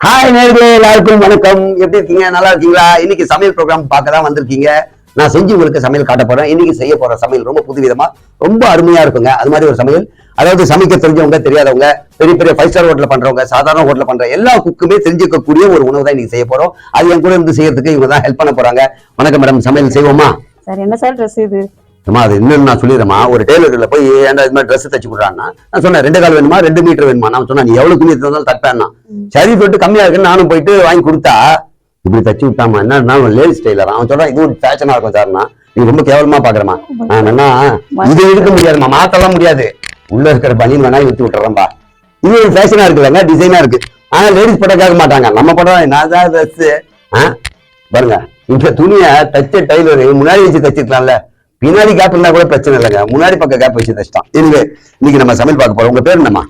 Hi நேர்களே எல்லாருக்கும் வணக்கம். எப்படி இருக்கீங்க? நல்லா இருக்கீங்களா? இன்னைக்கு சமையல் ப்ரோக்ராம் பார்க்க தான் வந்திருக்கீங்க. நான் செஞ்சு உங்களுக்கு சமையல் காட்ட போறேன். இன்னைக்கு செய்ய போற சமையல் ரொம்ப புதுவிதமா ரொம்ப அருமையா இருக்குங்க. அது மாதிரி ஒரு சமையல். அதாவது சமைக்க தெரிஞ்சவங்க தெரியாதவங்க பெரிய பெரிய ஃபைவ் ஸ்டார் ஹோட்டல் பண்றவங்க சாதாரண ஹோட்டல் பண்ற எல்லா குக்குமே தெரிஞ்சுக்கக்கூடிய ஒரு உணவு தான் இன்னைக்கு செய்ய போறோம். அது என் கூட இருந்து செய்யறதுக்கு இவங்க தான் ஹெல்ப் பண்ண போறாங்க. வணக்கம் மேடம் சமையல் செய்வோமா? சார் என்ன சார் ட்ரெஸ் இது? அம்மா அது இன்னும் நான் சொல்லிடுறேம்மா. ஒரு டெய்லர்ல போய் ஏன்டா இது மாதிரி ட்ரெஸ் தச்சு கொடுறான்னா நான் சொன்னேன் ரெண்டு கால் வேணுமா? ரெண்டு மீட்டர் வேணுமா? நான் சொன்னேன் நீ எவ்வளவு துணி இருந்தாலும் தப்பேன்னா சரி சொல்லிட்டு கம்மியா இருக்குன்னு நானும் போயிட்டு வாங்கி கொடுத்தா இப்படி தச்சு விட்டாமா என்ன நான் லேடிஸ் டெய்லர் அவன் சொல்றான் இது ஒரு ஃபேஷனா இருக்கும் சார்னா நீ ரொம்ப கேவலமா பாக்குறமா நான் என்ன இது எடுக்க முடியாதுமா மாத்தலாம் முடியாது. உள்ள இருக்கிற பனியன் வேணா வித்து விட்டுறேன்பா இது ஒரு ஃபேஷனா இருக்குல்லங்க டிசைனா இருக்கு. ஆனா லேடிஸ் படம் கேட்க மாட்டாங்க. நம்ம படம் நான் தான் ட்ரெஸ் பாருங்க இந்த துணியை தச்ச டைலர் முன்னாடி வச்சு தச்சிருக்கலாம்ல. பின்னாடி கேப் இருந்தா கூட பிரச்சனை இல்லைங்க. முன்னாடி பக்கம் கேப் வச்சு தச்சிட்டான் எனவே இன்னைக்கு நம்ம சமையல் பார்க்க போறோம். உங்க பேர் என்னம்மா?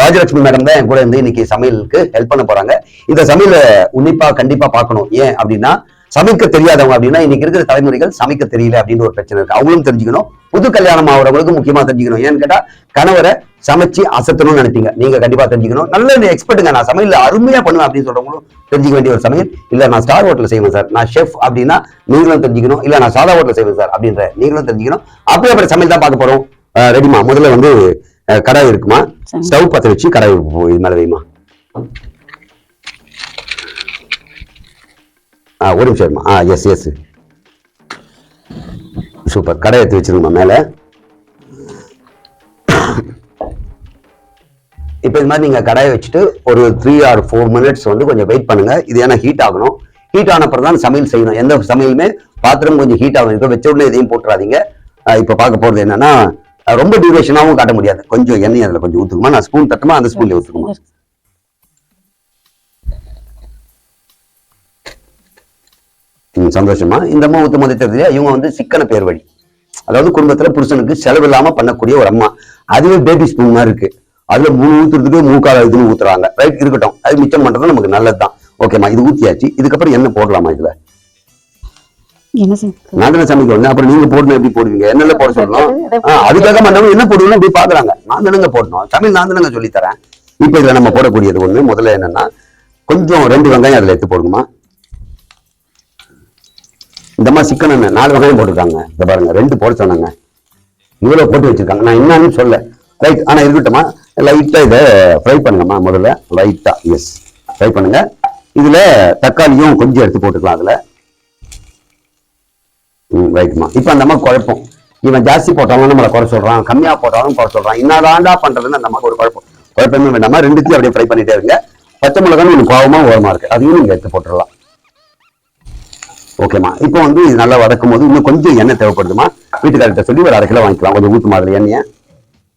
ராஜலட்சுமி மேடம் தான் என் கூட இருந்து இன்னைக்கு சமையலுக்கு ஹெல்ப் பண்ண போறாங்க. இந்த சமையல உன்னிப்பா கண்டிப்பா பார்க்கணும். ஏன் அப்படின்னா சமைக்க தெரியாதவங்க அப்படின்னா இன்னைக்கு இருக்கிற தலைமுறைகள் சமைக்க தெரியல அப்படின்னு ஒரு பிரச்சனை இருக்கு. அவங்களும் தெரிஞ்சுக்கணும். புது கல்யாணம் ஆகிறவங்களுக்கு முக்கியமா தெரிஞ்சுக்கணும். ஏன்னு கேட்டா கணவரை சமைச்சு அசத்தணும்னு நினைப்பீங்க. நீங்க கண்டிப்பா தெரிஞ்சுக்கணும். நல்ல எக்ஸ்பர்ட்டுங்க நான் சமையல் அருமையா பண்ணுவேன் அப்படின்னு சொல்றவங்களும் தெரிஞ்சுக்க வேண்டிய ஒரு சமையல். இல்ல நான் ஸ்டார் ஹோட்டல் செய்வேன் சார். நான் ஷெஃப் அப்படின்னா நீங்களும் தெரிஞ்சுக்கணும். இல்ல நான் சாதா ஹோட்டல் செய்வேன் சார் அப்படின்ற நீங்களும் தெரிஞ்சுக்கணும். அப்படியே அப்புறம் சமையல் தான் பார்க்க போறோம். ரெடிமா முதல்ல வந்து கடாய் இருக்குமா. ஸ்டவ் பத்த வச்சு கடாய் இது மேல வைமா ஆ ஒரு நிமிஷம் ஆ எஸ் எஸ் சூப்பர் கடை எடுத்து வச்சுருங்கம்மா மேல. இப்போ இது மாதிரி நீங்க கடாயை வச்சுட்டு ஒரு த்ரீ ஆர் ஃபோர் மினிட்ஸ் வந்து கொஞ்சம் வெயிட் பண்ணுங்க. இது ஏன்னா ஹீட் ஆகணும். ஹீட் ஆன அப்புறம் தான் சமையல் செய்யணும். எந்த சமையலுமே பாத்திரம் கொஞ்சம் ஹீட் ஆகணும். இப்போ வச்ச உடனே எதையும் போட்டுறாதீங்க. இப்போ பார்க்க போறது என்னன்னா ரொம்ப டியூரேஷனாகவும் காட்ட முடியாது. கொஞ்சம் எண்ணெய் அதில் கொஞ்சம் ஊற்றுக்குமா நான் ஸ்பூன் தட்டுமா அந்த ஸ்பூன்லேயே ஊற்றுக்குமா சந்தோஷமா இந்த அம்மா ஊத்து போது தெரியுது இவங்க வந்து சிக்கன பேர் வழி அதாவது குடும்பத்துல புருஷனுக்கு செலவு இல்லாம பண்ணக்கூடிய ஒரு அம்மா. அதுவே பேபி ஸ்பூன் மாதிரி இருக்கு. அதுல மூணு ஊத்துறதுக்கு மூக்கால இதுன்னு ஊத்துறாங்க. ரைட் இருக்கட்டும். அது மிச்சம் பண்றது நமக்கு நல்லதுதான். ஓகேம்மா இது ஊத்தியாச்சு. இதுக்கப்புறம் என்ன போடலாமா இதுல? என்ன சார்? நான் தானே சமைக்க வந்தேன் அப்புறம் நீங்க போடணும். எப்படி போடுவீங்க? என்னென்ன போட சொல்லணும்? அதுக்காக மண்டபம் என்ன போடுவீங்க அப்படி பாக்குறாங்க நான் தானங்க போடணும். தமிழ் நான் தானங்க சொல்லி தரேன். இப்ப இதுல நம்ம போடக்கூடியது ஒண்ணு. முதல்ல என்னன்னா கொஞ்சம் ரெண்டு வெங்காயம் அதுல எடுத்து போடுங்கம்மா. இந்த மாதிரி சிக்கன் என்ன நாலு வகையும் போட்டிருக்காங்க. இந்த பாருங்க ரெண்டு போட சொன்னாங்க. இவ்வளோ போட்டு வச்சுருக்காங்க. நான் என்னன்னு சொல்ல ரைட் ஆனால் இருக்கட்டுமா லைட்டாக இதை ஃப்ரை பண்ணுங்கம்மா முதல்ல. லைட்டாக எஸ் ஃப்ரை பண்ணுங்க. இதில் தக்காளியும் கொஞ்சம் எடுத்து போட்டுக்கலாம் அதில். ம் ரைட்மா இப்போ அந்த அம்மா குழப்பம். இவன் ஜாஸ்தி போட்டாலும் நம்மளை குறை சொல்கிறான் கம்மியாக போட்டாலும் குறை சொல்கிறான் இன்னாதாண்டா பண்ணுறதுன்னு அந்த அம்மாக்கு ஒரு குழப்பம். குழப்பமே வேண்டாமா. ரெண்டுத்தையும் அப்படியே ஃப்ரை பண்ணிட்டே இருங்க. பச்சை மிளகான்னு ஒன்று கோவமா ஓரமாக இருக்குது அதையும் நீங்கள் எடுத்து போட்டுடலாம். ஓகேம்மா. இப்போ வந்து இது நல்லா வதக்கும் போது இன்னும் கொஞ்சம் எண்ணெய் தேவைப்படுதுமா? வீட்டுக்காரர்கிட்ட சொல்லி ஒரு அரை கிலோ வாங்கிக்கலாம். கொஞ்சம் ஊத்து மாதிரி எண்ணெயை.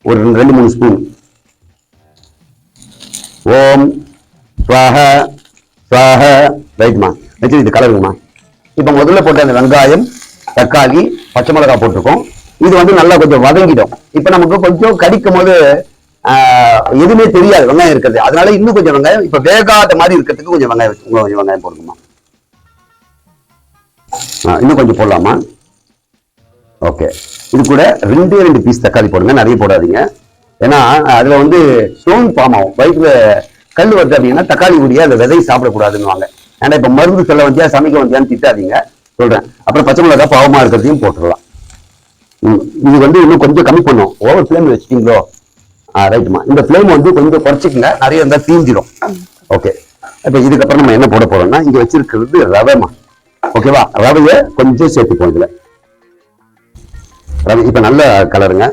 ஒரு ரெண்டு- மூணு ஸ்பூன். ஓம் ஸ்வாக ஸ்வாக ரைட்மா வச்சு இது கலருங்கம்மா இப்போ முதல்ல போட்ட அந்த வெங்காயம் தக்காளி பச்சை மிளகாய் போட்டிருக்கோம். இது வந்து நல்லா கொஞ்சம் வதங்கிடும். இப்போ நமக்கு கொஞ்சம் கடிக்கும் போது எதுவுமே தெரியாது வெங்காயம் இருக்கிறது. அதனால இன்னும் கொஞ்சம் வெங்காயம் இப்போ வேகாத மாதிரி இருக்கிறதுக்கு கொஞ்சம் வெங்காயம் கொஞ்சம் வெங்காயம் போடுங்கம்மா இன்னும் கொஞ்சம் போடலாமா? ஓகே. இது கூட ரெண்டே ரெண்டு பீஸ் தக்காளி போடுங்க நிறைய போடாதீங்க. ஏன்னா அதுல வந்து ஸ்டோன் ஃபார்ம் ஆகும். வயிற்றுல கல் வருது அப்படின்னா தக்காளி உரிய அந்த விதை சாப்பிடக்கூடாதுன்னுவாங்க. ஏன்னா இப்ப மருந்து சொல்ல வந்தியா சமைக்க வந்தியான்னு திட்டாதீங்க. சொல்றேன். அப்புறம் பச்சை மிளகா பாவமா இருக்கிறதையும் போட்டுடலாம். இது வந்து இன்னும் கொஞ்சம் கம்மி பண்ணும். Over flame வச்சிட்டீங்களோ? ஆ ரைட்மா இந்த ஃப்ளேம் வந்து கொஞ்சம் குறைச்சிக்கங்க. நிறைய இருந்தா தீஞ்சிரும். ஓகே இப்போ இதுக்கப்புறம் நம்ம என்ன போட போறோம்னா இங்க வச்சிருக்கிறது ரவைமா ஓகேவா ரவையை கொஞ்சம் சேர்த்துப்போம் இதுல. ரவை இப்ப நல்ல கலருங்க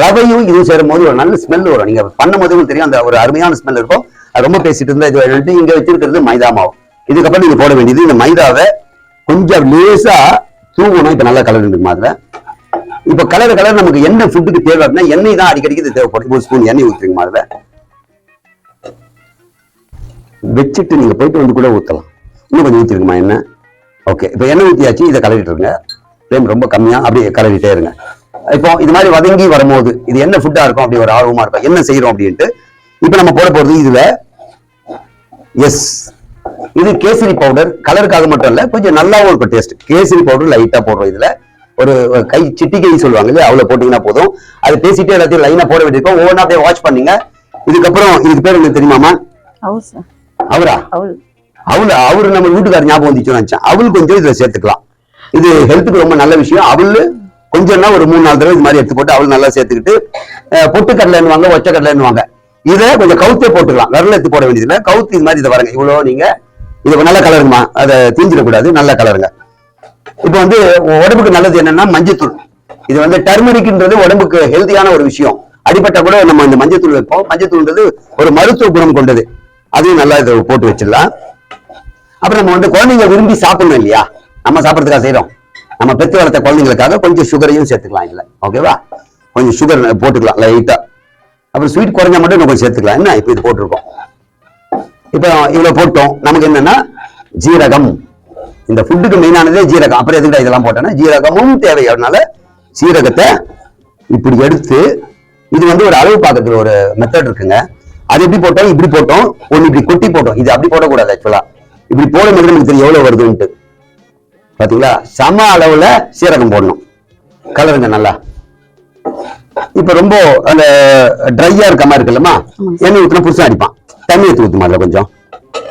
ரவையும் இதுவும் சேரும் போது ஒரு நல்ல ஸ்மெல் வரும். நீங்க பண்ணும்போது உங்களுக்கு தெரியும் அந்த ஒரு அருமையான ஸ்மெல் இருக்கும். அது ரொம்ப பேசிட்டு இருந்தா இது வேணும்ட்டு இங்க வச்சிருக்கிறது மைதா மாவு. இதுக்கப்புறம் நீங்க போட வேண்டியது இந்த மைதாவை கொஞ்சம் லேசா தூங்கணும் இப்ப நல்ல கலர் இருக்குமா இப்ப கலர் கலர் நமக்கு என்ன ஃபுட்டுக்கு தேவை அப்படின்னா எண்ணெய் தான் அடிக்கடிக்கு இது தேவைப்படும். ஒரு ஸ்பூன் எண்ணெய் ஊத்துறீங்க மாதிரி வச்சுட்டு நீங்க போயிட்டு வந்து கூட ஊத்தலாம். இன்னும் கொஞ்சம் ஊத்திருக்குமா எண்ணெய். ஓகே இப்போ எண்ணெய் ஊத்தியாச்சு இதை கலரிட்டு இருங்க. ஃப்ளேம் ரொம்ப கம்மியா அப்படியே கலரிட்டே இருங்க. இப்போ இது மாதிரி வதங்கி வரும்போது இது என்ன ஃபுட்டா இருக்கும் அப்படி ஒரு ஆர்வமா இருக்கும். என்ன செய்யறோம் அப்படின்ட்டு இப்போ நம்ம போட போறது இதுல. எஸ் இது கேசரி பவுடர் கலருக்காக மட்டும் இல்ல கொஞ்சம் நல்லாவும் இருக்கும் டேஸ்ட் கேசரி பவுடர் லைட்டா போடுறோம் இதுல. ஒரு கை சிட்டிகை சொல்லுவாங்க இல்லையா அவ்வளவு போட்டீங்கன்னா போதும். அது பேசிட்டே எல்லாத்தையும் லைனா போட வேண்டியிருக்கும். ஒவ்வொன்றா அப்படியே வாட்ச் பண்ணீங்க. இதுக்கப்புறம் இதுக்கு பேர் என்ன தெரியுமாமா அவரா? அவளு அவரு நம்ம வீட்டுக்கார ஞாபகம் வந்துச்சுன்னு நினைச்சேன். அவள் கொஞ்சம் இதுல சேர்த்துக்கலாம். இது ஹெல்த்துக்கு ரொம்ப நல்ல விஷயம். அவள் கொஞ்சம்னா ஒரு மூணு நாலு தடவை இது மாதிரி எடுத்து போட்டு அவள் நல்லா சேர்த்துக்கிட்டு பொட்டு அஹ், ஒச்சை ஒச்சக்கடலைன்னுவாங்க இதை கொஞ்சம் கவுத்தே போட்டுக்கலாம். விரல எடுத்து போட வேண்டியதில்லை. கவுத்து இது மாதிரி இதை வரங்க இவ்வளோ நீங்க இது நல்ல கலருங்கம்மா அதை தீஞ்சிடக்கூடாது. நல்ல கலருங்க இப்போ வந்து உடம்புக்கு நல்லது என்னன்னா மஞ்சத்தூள். இது வந்து டர்மரிக்ன்றது உடம்புக்கு ஹெல்த்தியான ஒரு விஷயம். அடிப்பட்ட கூட நம்ம இந்த மஞ்சத்தூள் வைப்போம். மஞ்சத்தூள்ன்றது ஒரு மருத்துவ குணம் கொண்டது. அதையும் நல்லா இதை போட்டு வச்சிடலாம். அப்புறம் நம்ம வந்து குழந்தைங்க விரும்பி சாப்பிடணும் இல்லையா? நம்ம சாப்பிட்றதுக்காக செய்யறோம் நம்ம பெற்று வளர்த்த குழந்தைங்களுக்காக கொஞ்சம் சுகரையும் சேர்த்துக்கலாம் இல்லை ஓகேவா கொஞ்சம் சுகர் போட்டுக்கலாம் லைட்டா அப்புறம் ஸ்வீட் குறைஞ்சா மட்டும் இன்னும் கொஞ்சம் சேர்த்துக்கலாம். என்ன? இப்போ இது போட்டிருக்கோம். இப்போ இவ்வளோ போட்டோம். நமக்கு என்னன்னா ஜீரகம். இந்த ஃபுட்டுக்கு மெயினானதே ஜீரகம். அப்புறம் எதுக்குடா இதெல்லாம் போட்டோன்னா ஜீரகமும் தேவை. அதனால ஜீரகத்தை இப்படி எடுத்து இது வந்து ஒரு அளவு பார்க்கறதுக்கு ஒரு மெத்தட் இருக்குங்க. அது எப்படி போட்டோம்? இப்படி போட்டோம். ஒன்று இப்படி கொட்டி போட்டோம். இது அப்படி போடக்கூடாது ஆக்சுவலாக இப்படி போது நமக்கு தெரியும் எவ்வளவு வருதுன்ட்டு. பாத்தீங்களா? சம அளவுல சீரகம் போடணும். கலருங்க நல்லா. இப்ப ரொம்ப அந்த ட்ரையா இருக்க மாதிரி இருக்குல்லம்மா? எண்ணெய் ஊத்தினா புதுசா அடிப்பான். தண்ணி ஊத்தி ஊத்துமா அதுல கொஞ்சம்.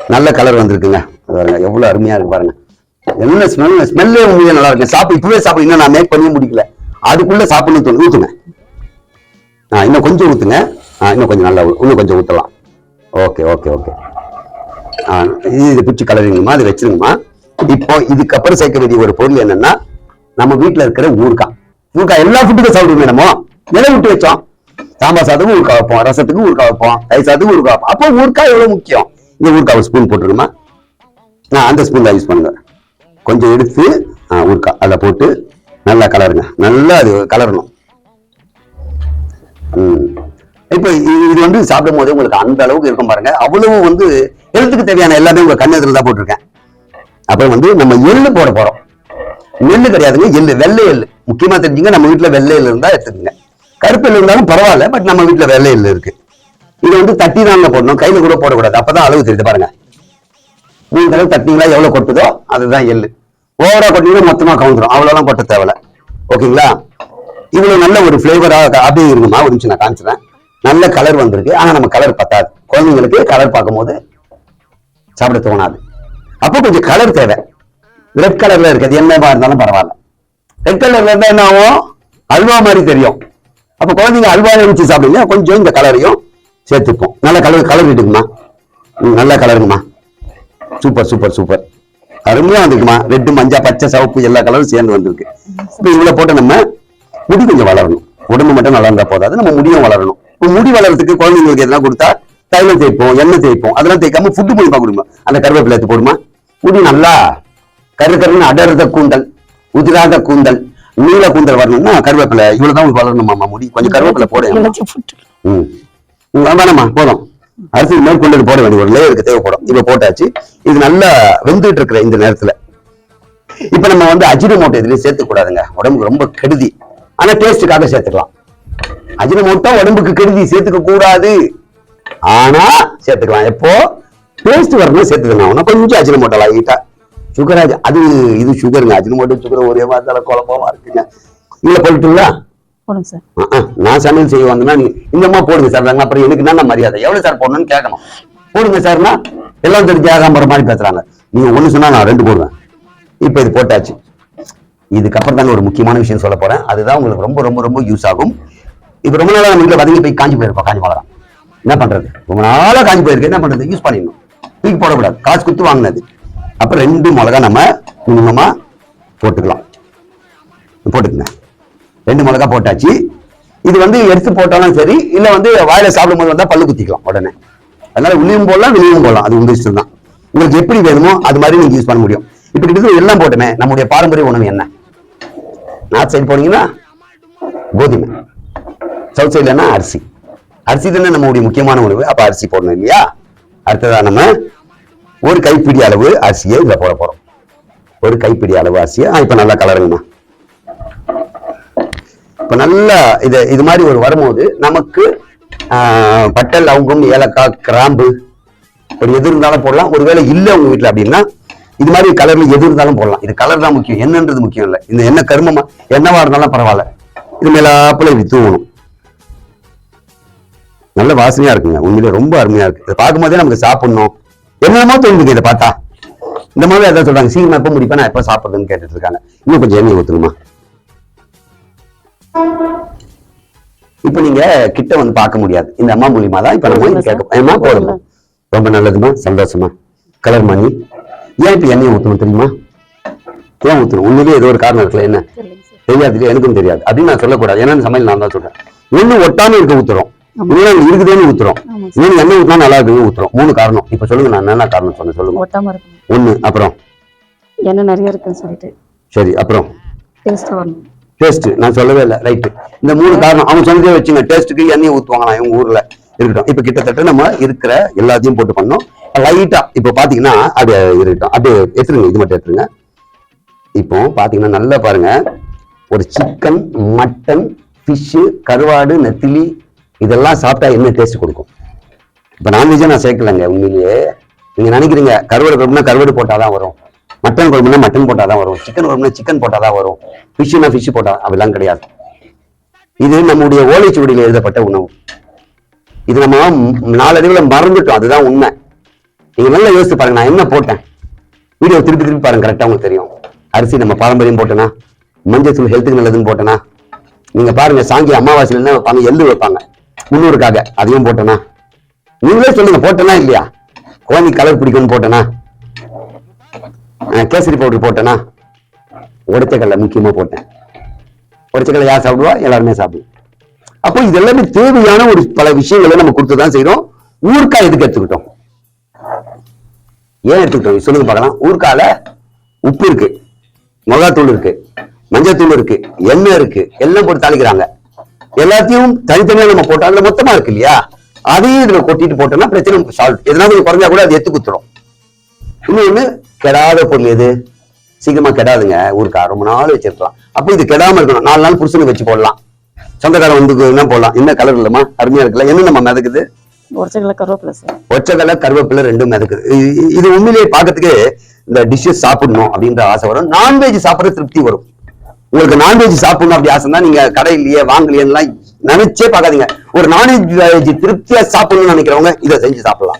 நல்ல கலர் வந்திருக்குங்க. பாருங்க எவ்வளவு அருமையா இருக்கு பாருங்க. என்ன ஸ்மெல் ஸ்மெல்லே உண்மையா நல்லா இருக்கு. சாப்பிடு இப்பவே சாப்பிடு. இன்னும் நான் மேக் பண்ணி முடிக்கல. அதுக்குள்ள சாப்பிடணும் தோணு ஊத்துங்க. ஆ இன்னும் கொஞ்சம் ஊத்துங்க. ஆ இன்னும் கொஞ்சம் நல்லா இன்னும் கொஞ்சம் ஊத்தலாம். Okay okay okay. இது இது பிடிச்சி கலரிங்கம்மா அது வச்சிருங்கம்மா. இப்போ இதுக்கப்புறம் சேர்க்க வேண்டிய ஒரு பொருள் என்னன்னா நம்ம வீட்டில் இருக்கிற ஊறுகாய் ஊறுகாய் எல்லா ஃபுட்டுக்கும் சாப்பிடுவோம் என்னமோ நிலை விட்டு வச்சோம்? சாம்பார் சாதத்துக்கு ஊறுகாய் வைப்போம் ரசத்துக்கு ஊறுகாய் வைப்போம் தயிர் சாதத்துக்கு ஊறுகாய் வைப்போம். அப்போ ஊறுகாய் எவ்வளவு முக்கியம்? இந்த ஊறுகாய் ஒரு ஸ்பூன் போட்டுருமா நான் அந்த ஸ்பூன் தான் யூஸ் பண்ணுங்க கொஞ்சம் எடுத்து ஆ, ஊறுகாய் அதை போட்டு நல்லா கலருங்க. நல்லா அது கலரணும். இப்போ இது இது வந்து சாப்பிடும் போது உங்களுக்கு அந்த அளவுக்கு இருக்கும் பாருங்க. அவ்வளவு வந்து ஹெல்த்துக்கு தேவையான எல்லாமே உங்க கண்ணு தான் போட்டிருக்கேன். அப்புறம் வந்து நம்ம எள்ளு போட போறோம். நெல்லு கிடையாதுங்க எள்ளு வெள்ளை எள்ளு. முக்கியமா தெரிஞ்சுங்க நம்ம வீட்டுல வெள்ளை எள்ளு இருந்தா எடுத்துக்கங்க. கருப்பு எள்ளு இருந்தாலும் பரவாயில்ல பட் நம்ம வீட்டுல வெள்ளை எள்ளு இருக்கு. இது வந்து தட்டி தாங்க போடணும். கையில கூட போடக்கூடாது. அப்பதான் அளவு தெரியுது பாருங்க. மூணு தடவை தட்டிங்களா எவ்வளவு கொட்டுதோ அதுதான் எள்ளு. ஓவரா கொட்டிங்கன்னா மொத்தமா கவுந்துரும். அவ்வளவுலாம் கொட்ட தேவையில்ல. ஓகேங்களா? இவ்வளவு நல்ல ஒரு ஃபிளேவரா அப்படியே இருக்குமா ஒரு நிமிஷம் நான் காமிச்சிடுறேன். நல்ல கலர் வந்திருக்கு. ஆனா நம்ம கலர் பத்தாது. குழந்தைங்களுக்கு கலர் பார்க்கும்போது சாப்பிட தோணாது. அப்போ கொஞ்சம் கலர் தேவை. ரெட் கலர்ல இருக்குது என்னவா இருந்தாலும் பரவாயில்ல. ரெட் கலர்ல இருந்தா என்ன ஆகும்? அல்வா மாதிரி தெரியும். அப்போ குழந்தைங்க அல்வா நினைச்சு சாப்பிடுங்க. கொஞ்சம் இந்த கலரையும் சேர்த்துப்போம். நல்ல கலர் கலர் இருக்குமா? நல்ல கலருங்கம்மா சூப்பர் சூப்பர் சூப்பர் அருமையா வந்துருக்குமா? ரெட்டு மஞ்சா பச்சை சிவப்பு எல்லா கலரும் சேர்ந்து வந்திருக்கு. இப்போ இவ்வளவு போட்டு நம்ம முடி கொஞ்சம் வளரணும். உடம்பு மட்டும் நல்லா இருந்தால் போதாது. நம்ம முடியும் வளரணும். முடி வளர்றதுக்கு குழந்தைங்களுக்கு எதனா கொடுத்தா தைலம் தேய்ப்போம் எண்ணெய் தேய்ப்போம் அதெல்லாம் தேய்க்காம ஃபுட்டு மூலியமா கொடுமா அந்த கருவேப்பிலை எடுத்து போடுமா? முடி நல்லா கரு கருன்னு அடர்ந்த கூந்தல் உதிராத கூந்தல் நீல கூந்தல் வரணும்னா கருவேப்பிலை. இவ்வளவுதான் உங்களுக்கு வளரணுமாமா முடி? கொஞ்சம் கருவேப்பிலை போடு எல்லாத்தையும் போட்டு ம். ம், வேணாம்மா போதும். அரிசி மேற்கொண்டு போட வேண்டிய ஒரு லேயருக்கு தேவைப்படும். இப்ப போட்டாச்சு. இது நல்லா வெந்துட்டு இருக்கிற இந்த நேரத்துல. இப்ப நம்ம வந்து அஜினமோட்டோ இதுலயே சேர்த்து கூடாதுங்க உடம்புக்கு ரொம்ப கெடுதி. ஆனா டேஸ்ட்டுக்காக சேர்த்துக்கலாம். அஜினமோட்டோ உடம்புக்கு கெடுதி. சேர்த்துக்க கூடாது. ஆனா சேர்த்துக்கலாம். எப்போ டேஸ்ட் வரணும் சேர்த்துக்கணும் ஆனா கொஞ்சம் அஜினமோட்டோ லைட்டா சுகர் அது இது சுகருங்க அஜினமோட்டோ சுகர் ஒரே மாதிரி குழப்பமா இருக்குங்க. இதுல போட்டுங்களா நான் சமையல் செய்ய வந்தேன்னா நீ இந்த அம்மா போடுங்க சார். நாங்க அப்புறம் எனக்கு என்ன மரியாதை? எவ்வளவு சார் போடணும்னு கேட்கணும். போடுங்க சார்னா எல்லாம் தெரிஞ்சு ஏகாம்பர மாதிரி பேசுறாங்க. நீங்க ஒண்ணு சொன்னா நான் ரெண்டு போடுவேன். இப்ப இது போட்டாச்சு. இதுக்கப்புறம் தாங்க ஒரு முக்கியமான விஷயம் சொல்ல போறேன். அதுதான் உங்களுக்கு ரொம்ப ரொம்ப ரொம்ப யூஸ் ஆகும். இப்ப ரொம்ப நாளா நம்ம வீட்டுல வதங்கி போய் காஞ்சி போயிருக்கோம் காஞ்சி மிளகா என்ன பண்றது? ரொம்ப நாளாக காஞ்சி போயிருக்கு. என்ன பண்றது? யூஸ் பண்ணிடணும். தூக்கி போடக்கூடாது. காசு கொடுத்து வாங்கினது. அப்ப ரெண்டு மிளகா நம்ம மினிமமா போட்டுக்கலாம். போட்டுக்கங்க. ரெண்டு மிளகா போட்டாச்சு. இது வந்து எடுத்து போட்டாலும் சரி இல்ல வந்து வாயில சாப்பிடும்போது வந்தா பல்லு குத்திக்கலாம் உடனே. அதனால உள்ளியும் போடலாம் வெளியும் போடலாம். அது உங்க இஷ்டம் தான் உங்களுக்கு எப்படி வேணுமோ அது மாதிரி நீங்க யூஸ் பண்ண முடியும். இப்படி இருக்கிறது எல்லாம் போட்டுமே. நம்முடைய பாரம்பரிய உணவு என்ன? நார்த் சைடு போனீங்கன்னா கோதுமை. சவுத் சைடுலன்னா அரிசி. அரிசி தானே நம்மளுடைய முக்கியமான உணவு. அப்போ அரிசி போடணும் இல்லையா? அடுத்ததா நம்ம ஒரு கைப்பிடி அளவு அரிசியை இதில் போட போறோம். ஒரு கைப்பிடி அளவு அரிசியை. ஆ, இப்போ நல்லா கலருங்கம்மா. இப்போ நல்லா இது இது மாதிரி ஒரு வரும்போது நமக்கு ஆஹ், பட்டை லவங்கம் ஏலக்காய் கிராம்பு ஒரு எது இருந்தாலும் போடலாம். ஒருவேளை இல்லை உங்கள் வீட்டில் அப்படின்னா இது மாதிரி கலர்ல எது இருந்தாலும் போடலாம். இது கலர் தான் முக்கியம். என்னன்றது முக்கியம் இல்லை. இந்த என்ன கருமமா என்னவா இருந்தாலும் பரவாயில்ல. இது மேலாப்புல இப்படி தூவணும். நல்ல வாசனையா இருக்குங்க. உண்மையிலே ரொம்ப அருமையா இருக்கு. இதை பார்க்கும்போதே நமக்கு சாப்பிடணும். என்னென்னமோ தோணுதுங்க இதை பார்த்தா. இந்த மாதிரி எதாவது சொல்றாங்க. சீக்கிரமா எப்ப முடிப்பா நான் எப்ப சாப்பிடுறதுன்னு கேட்டுட்டு இருக்காங்க. இன்னும் கொஞ்சம் எண்ணெய் ஊத்துணுமா இப்ப நீங்க கிட்ட வந்து பார்க்க முடியாது. இந்த அம்மா மூலியமா தான் இப்ப நம்ம கேட்க? ஏமா போதுங்களா? ரொம்ப நல்லதுமா? சந்தோஷமா? கலர் மணி ஏன் இப்ப எண்ணெய் ஊத்தணும் தெரியுமா? ஏன் ஊத்தணும்? உண்மையிலேயே ஏதோ ஒரு காரணம் இருக்குல்ல என்ன? தெரியாது? எனக்கும் தெரியாது. அப்படின்னு நான் சொல்லக்கூடாது. ஏன்னா சமையல் நான் தான் சொல்றேன். ஒண்ணு ஒட்டாம இருக்க ஊத்துறோம். இன்னொன்னு இருக்குதேன்னு ஊத்துறோம். இன்னொன்னு எண்ணெய் ஊத்தினா நல்லா இருக்குன்னு ஊத்துறோம். மூணு காரணம். இப்ப சொல்லுங்க நான் என்ன காரணம் சொன்னேன் சொல்லுங்க. ஒட்டாம இருக்கும் ஒண்ணு அப்புறம்? எண்ணெய் நிறைய இருக்குன்னு சொல்லிட்டு. சரி அப்புறம்? டேஸ்டா வரணும். டேஸ்ட் நான் சொல்லவே இல்லை. ரைட்டு இந்த மூணு காரணம் அவங்க சொன்னதே வச்சுங்க. டேஸ்ட்டுக்கு எண்ணெய் ஊற்றுவாங்களாம் இவங்க ஊர்ல இருக்கட்டும். இப்போ கிட்டத்தட்ட நம்ம இருக்கிற எல்லாத்தையும் போட்டு பண்ணோம். லைட்டா இப்போ பாத்தீங்கன்னா அது இருக்கட்டும். அப்படியே எடுத்துருங்க இது மட்டும் எடுத்துருங்க. இப்போ பாத்தீங்கன்னா நல்லா பாருங்க. ஒரு சிக்கன் மட்டன் ஃபிஷ்ஷு கருவாடு நெத்திலி இதெல்லாம் சாப்பிட்டா என்ன டேஸ்ட் கொடுக்கும்? இப்போ நான்வெஜ்ஜை நான் சேர்க்கலைங்க உண்மையிலேயே. நீங்கள் நினைக்கிறீங்க கருவாடு குழம்புனா கருவாடு போட்டாதான் வரும். மட்டன் குழம்புனா மட்டன் போட்டால் தான் வரும். சிக்கன் குழம்புனா சிக்கன் போட்டால் தான் வரும் ஃபிஷ்ஷுனா ஃபிஷ் போட்டால் அப்படிலாம் கிடையாது. இது நம்முடைய ஓலைச்சுவடியில் எழுதப்பட்ட உணவு. இது நம்ம ம், மறந்துட்டோம். அதுதான் உண்மை. நீங்கள் நல்லா யோசித்து பாருங்க நான் என்ன போட்டேன்? வீடியோ திருப்பி திருப்பி பாருங்க கரெக்டாக உங்களுக்கு தெரியும். அரிசி நம்ம பாரம்பரியம் போட்டேனா? மஞ்சள் தூள் ஹெல்த்துக்கு நல்லதுன்னு போட்டேனா? நீங்கள் பாருங்கள் சாங்கி அமாவாசையில் என்ன வைப்பாங்க எள்ளு வைப்பாங்க. முன்னூறுக்காக அதையும் போட்டேனா? நீங்களே சொல்லுங்க போட்டேனா இல்லையா? குழந்தை கலர் பிடிக்கும்னு போட்டேனா? கேசரி பவுடர் போட்டேனா? உடைச்சக்கல்ல முக்கியமா போட்டேன். உடைச்சக்கல்ல யார் சாப்பிடுவா? எல்லாருமே சாப்பிடுவோம். அப்போ இது எல்லாமே தேவையான ஒரு பல விஷயங்களை நம்ம கொடுத்து தான் செய்யறோம் ஊர்க்காய் எதுக்கு எடுத்துக்கிட்டோம்? ஏன் எடுத்துக்கிட்டோம்? சொல்லுங்க பார்க்கலாம். ஊர்க்கால உப்பு இருக்கு மிளகாத்தூள் இருக்கு மஞ்சத்தூள் இருக்கு எண்ணெய் இருக்கு எல்லாம் போட்டு தாளிக்கிறாங்க. எல்லாத்தையும் தனித்தனியா நம்ம போட்டோம் அதுல மொத்தமா இருக்கு இல்லையா? அதையும் இதுல கொட்டிட்டு போட்டோம்னா பிரச்சனை சால்வ் எதனா கொஞ்சம் குறைஞ்சா கூட அது எடுத்து குத்துரும். இன்னொன்னு கெடாத பொருள் எது? சீக்கிரமா கெடாதுங்க. ஊருக்கா. ரொம்ப நாள் வச்சிருக்கலாம். அப்போ இது கெடாம இருக்கணும். நாலு நாள் புருஷனுக்கு வச்சு போடலாம். சொந்தக்காரன் வந்து என்ன போடலாம்? என்ன கலர் இல்லமா அருமையா இருக்குல்ல. என்ன நம்ம மிதக்குது? ஒச்சக்கலை கருவேப்பிலை ரெண்டும் மிதக்குது. இது உண்மையிலேயே பார்க்கறதுக்கு இந்த டிஷ்ஷஸ் சாப்பிடணும் அப்படின்ற ஆசை வரும். நான்வெஜ் சாப்பிட்ற திருப்தி வரும். உங்களுக்கு நான்வெஜ் சாப்பிடணும் அப்படி ஆசை தான் நீங்க கடையிலேயே வாங்கலையெல்லாம் நினைச்சே பார்க்காதீங்க. ஒரு நான்வெஜ் திருப்தியா சாப்பிடணும்னு நினைக்கிறவங்க இதை செஞ்சு சாப்பிடலாம்.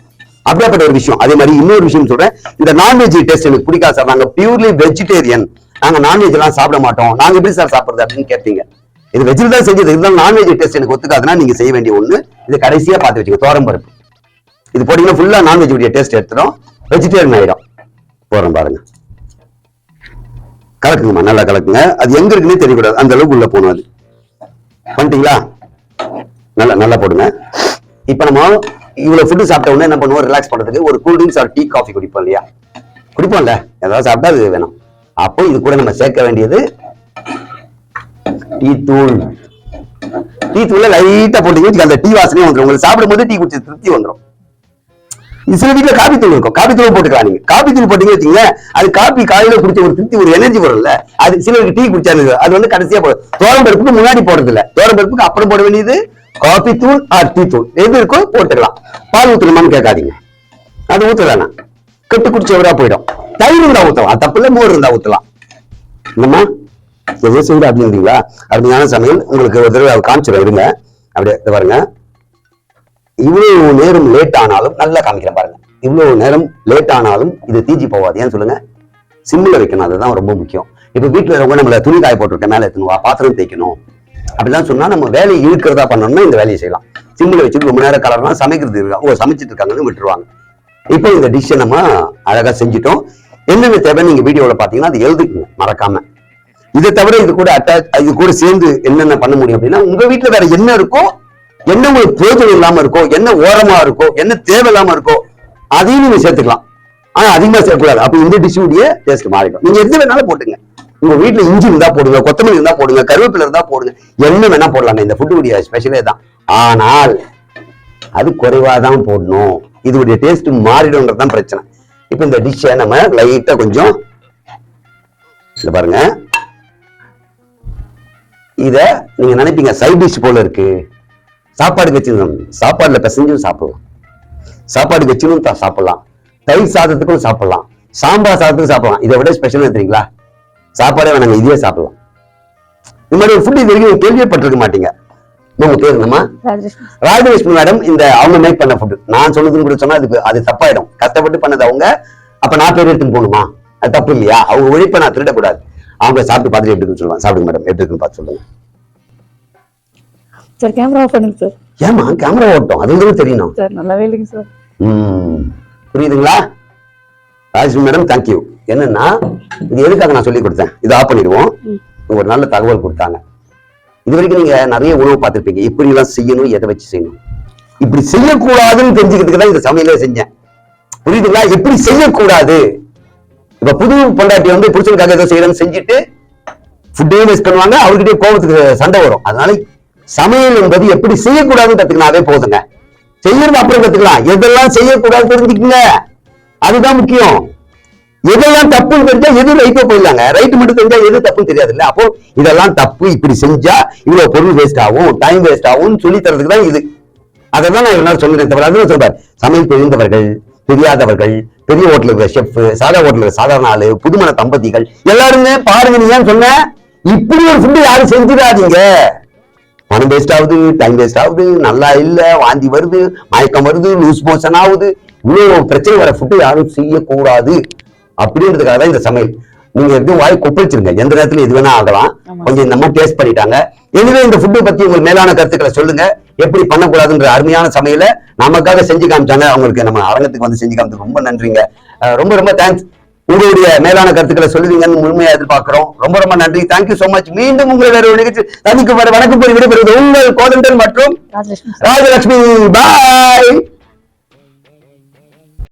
அப்படியாப்பட்ட ஒரு விஷயம். அதே மாதிரி இன்னொரு விஷயம் சொல்றேன். இந்த நான்வெஜ் டேஸ்ட் எனக்கு பிடிக்காது சார். நாங்க பியூர்லி வெஜிடேரியன் நாங்க நான்வெஜ் எல்லாம் சாப்பிட மாட்டோம். நாங்க எப்படி சார் சாப்பிடுறது அப்படின்னு கேட்டீங்க. இது வெஜ்ல தான் செஞ்சது. இதுதான் நான்வெஜ் டேஸ்ட் எனக்கு ஒத்துக்காதுன்னா நீங்க செய்ய வேண்டிய ஒண்ணு இது கடைசியா பார்த்து வச்சுக்க. தோரம் பருப்பு. இது போட்டீங்கன்னா ஃபுல்லா நான்வெஜ் உடைய டேஸ்ட் எடுத்துடும் வெஜிடேரியன் ஆயிடும் போறோம் பாருங்க. கலக்குங்கம்மா நல்லா கலக்குங்க. அது எங்க இருக்குன்னே தெரியக்கூடாது. அந்த அளவுக்கு உள்ள போகணும் அது. பண்ணிட்டீங்களா? நல்லா நல்லா போடுங்க. இப்போ நம்ம இவ்வளவு ஃபுட்டு சாப்பிட்ட உடனே என்ன பண்ணுவோம்? ரிலாக்ஸ் பண்றதுக்கு ஒரு cool drinks or tea coffee குடிப்போம் இல்லையா? குடிப்போம்ல. ஏதாவது சாப்பிட்டா அது வேணும். அப்போ இது கூட நம்ம சேர்க்க வேண்டியது டீ தூள். டீ தூளை லைட்டா போட்டீங்க அந்த டீ வாசனையும் வந்துடும் உங்களுக்கு சாப்பிடும்போது டீ குடிச்சு திருப்தி வந்துடும் சில வீட்டில் காபி தூள் இருக்கும். காபி தூள் போட்டுக்கலாம் நீங்க. காபி தூள் போட்டீங்க வச்சீங்க அது காபி காலையில குடிச்ச ஒரு திருப்தி ஒரு எனர்ஜி வரும்ல. அது சிலருக்கு டீ குடிச்சா அது வந்து கடைசியா போடும் தோரம் பருப்புக்கு முன்னாடி போடுறது இல்ல தோரம் பருப்புக்கு அப்புறம் போட வேண்டியது காபி தூள் ஆர் டீ தூள். எது இருக்கோ போட்டுக்கலாம். பால் ஊற்றணுமான்னு கேட்காதீங்க. அது ஊத்த வேணாம் கெட்டு குடிச்சவரா போயிடும். தயிர் இருந்தா ஊற்றலாம் தப்பு இல்லை மோர் இருந்தா ஊத்தலாம். என்னம்மா? எதோ செய்யுது அப்படின்றீங்களா? அருமையான சமையல். உங்களுக்கு ஒரு தடவை காமிச்சிடும் இருங்க. அப்படியே பாருங்க. இவ்வளவு நேரம் லேட் ஆனாலும் நல்லா காமிக்கிறேன் பாருங்க. இவ்வளவு நேரம் லேட் ஆனாலும் இது தீஜி போகாது. ஏன் சொல்லுங்க? சிம்மில் வைக்கணும் அதுதான் ரொம்ப முக்கியம். இப்ப வீட்டுல இருக்கவங்க நம்மள துணி காய போட்டிருக்க மேல எத்தணும் பாத்திரம் தேய்க்கணும். அப்படிலாம் சொன்னா நம்ம வேலையை இழுக்கிறதா பண்ணணும்னா இந்த வேலையை செய்யலாம். சிம்மில் வச்சுட்டு ரொம்ப நேரம் கலர்லாம் சமைக்கிறது இருக்கா? ஓ சமைச்சிட்டு இருக்காங்கன்னு விட்டுருவாங்க. இப்போ இந்த டிஷ்ஷை நம்ம அழகா செஞ்சுட்டோம். என்னென்ன தேவை நீங்க வீடியோவில் பார்த்தீங்கன்னா அது எழுதிக்கணும் மறக்காம. இதை தவிர இது கூட அட்டாச் இது கூட சேர்ந்து என்னென்ன பண்ண முடியும் அப்படின்னா உங்க வீட்டுல வேற என்ன இருக்கோ என்ன உங்களுக்கு பிரயோஜனம் இல்லாம இருக்கோ என்ன ஓரமா இருக்கோ என்ன தேவையில்லாம இருக்கோ அதையும் நீங்க சேர்த்துக்கலாம். ஆனா அதிகமா சேர்க்கக்கூடாது. அப்ப இந்த டிஷ்ஷுடைய டேஸ்ட் மாறிடும். நீங்க எது வேணாலும் போட்டுங்க. உங்க வீட்டுல இஞ்சி இருந்தா போடுங்க கொத்தமல்லி இருந்தா போடுங்க கருவேப்பிலை இருந்தா போடுங்க. என்ன வேணா போடலாங்க. இந்த ஃபுட்டுடைய ஸ்பெஷலே தான். ஆனால் அது குறைவா தான் போடணும். இதோடைய டேஸ்ட் மாறிடும்ன்றது தான் பிரச்சனை. இப்போ இந்த டிஷ்ஷை நம்ம லைட்டா கொஞ்சம் பாருங்க. இத நீங்க நினைப்பீங்க சைட் டிஷ் போல இருக்கு. சாப்பாடு வச்சிருந்தோம் சாப்பாடுல பிசைஞ்சும் சாப்பிடலாம். சாப்பாடு வச்சிலும் சாப்பிடலாம். தயிர் சாதத்துக்கும் சாப்பிடலாம். சாம்பார் சாதத்துக்கும் சாப்பிடலாம். இதை விட ஸ்பெஷல் தெரியுங்களா? சாப்பாடே வேணாங்க. இதே சாப்பிடலாம். இந்த மாதிரி ஒரு ஃபுட் இது வரைக்கும் கேள்விப்பட்டிருக்க மாட்டீங்க. உங்க பேர் என்னம்மா ராஜலட்சுமி. ராஜலட்சுமி மேடம் இந்த அவங்க மேக் பண்ண ஃபுட் நான் சொல்லுதுன்னு கூட சொன்னா அதுக்கு அது தப்பாயிடும். கஷ்டப்பட்டு பண்ணது அவங்க. அப்ப நான் பேர் எடுத்துன்னு போகணுமா? அது தப்பு இல்லையா? அவங்க உழைப்பை நான் திருடக்கூடாது. அவங்க சாப்பிட்டு பார்த்துட்டு எப்படி இருக்குன்னு சொல்லுவாங்க. சாப்பிடுங்க மேடம் எப்படி இருக்குன்னு பார்த்து சொல்லுங்க. சார் கேமரா ஆஃப் பண்ணுங்க சார். ஏமா கேமரா ஓட்டம். அது உங்களுக்கு தெரியணும் சார் நல்லாவே இல்லைங்க சார். ம். புரியுதுங்களா? ராஜலட்சுமி மேடம் தேங்க்யூ என்னன்னா இது எதுக்காக நான் சொல்லி கொடுத்தேன்? இது ஆஃப் பண்ணிடுவோம். ஒரு நல்ல தகவல் கொடுத்தாங்க. இது வரைக்கும் நீங்க நிறைய உணவு பார்த்திருப்பீங்க. எப்படி எல்லாம் செய்யணும் எதை வச்சு செய்யணும்? இப்படி செய்யக்கூடாதுன்னு தெரிஞ்சுக்கிறதுக்கு தான் இந்த சமையலே செஞ்சேன். புரியுதுங்களா? எப்படி செய்யக்கூடாது. இப்ப புது பொண்டாட்டி வந்து புருஷனுக்காக ஏதோ செய்யறேன்னு செஞ்சுட்டு ஃபுட்டையும் வேஸ்ட் பண்ணுவாங்க அவர்கிட்டயே கோபத்துக்கு சண்டை வரும். அதனால சமையல் என்பது எப்படி செய்யக்கூடாதுன்னு கத்துக்கினாவே போதுங்க. செய்யறது அப்புறம் கத்துக்கலாம். எதெல்லாம் செய்யக்கூடாது தெரிஞ்சுக்கங்க. அதுதான் முக்கியம். எதெல்லாம் தப்புன்னு தெரிஞ்சா எது ரைட்டோ போயிடலாங்க. ரைட் மட்டும் தெரிஞ்சா எது தப்புன்னு தெரியாது இல்ல அப்போ இதெல்லாம் தப்பு. இப்படி செஞ்சா இவ்வளவு பொருள் வேஸ்ட் ஆகும் டைம் வேஸ்ட் ஆகும் சொல்லி தரதுக்கு தான் இது. அதை தான் நான் இவ்வளவு சொல்லுறேன் தவிர அதுவும் சொல்றாரு சமையல் தெரிந்தவர்கள் தெரியாதவர்கள் பெரிய ஹோட்டல் இருக்கிற ஷெஃப் சாதா ஹோட்டல் இருக்கிற சாதாரண ஆளு புதுமண தம்பதிகள் எல்லாருமே பாருங்க நீ ஏன் சொன்ன? இப்படி ஒரு ஃபுட்டு யாரும் செஞ்சிடாதீங்க. பணம் வேஸ்ட் ஆகுது டைம் வேஸ்ட் ஆகுது நல்லா இல்ல வாந்தி வருது மயக்கம் வருது லூஸ் மோஷன் ஆகுது. இவ்வளவு பிரச்சனை வர ஃபுட்டு யாரும் செய்யக்கூடாது. அப்படின்றதுக்காக தான் இந்த சமையல். நீங்க எதுவும் வாய் கொப்பளிச்சிருங்க. எந்த நேரத்துல எது வேணா ஆகலாம். கொஞ்சம் இந்த மாதிரி டேஸ்ட் பண்ணிட்டாங்க. எனவே இந்த ஃபுட்டை பத்தி உங்களுக்கு மேலான கருத்துக்களை சொல்லுங்க. எப்படி பண்ணக்கூடாதுன்ற அருமையான சமையலை நமக்காக செஞ்சு காமிச்சாங்க. அவங்களுக்கு நம்ம அரங்கத்துக்கு வந்து செஞ்சு காமிச்சதுக்கு ரொம்ப நன்றிங்க. ரொம்ப ரொம்ப தேங்க்ஸ் உங்களுடைய மேலான கருத்துக்களை சொல்லுவீங்கன்னு முழுமையா எதிர்பார்க்கிறோம். ரொம்ப ரொம்ப நன்றி. தேங்க்யூ so மச் மீண்டும் உங்களை வேற ஒரு நிகழ்ச்சி சந்திக்கும் வரை வணக்கம் கூறி விடைபெறுவது உங்கள் கோதண்டன் மற்றும் ராஜலட்சுமி. பாய்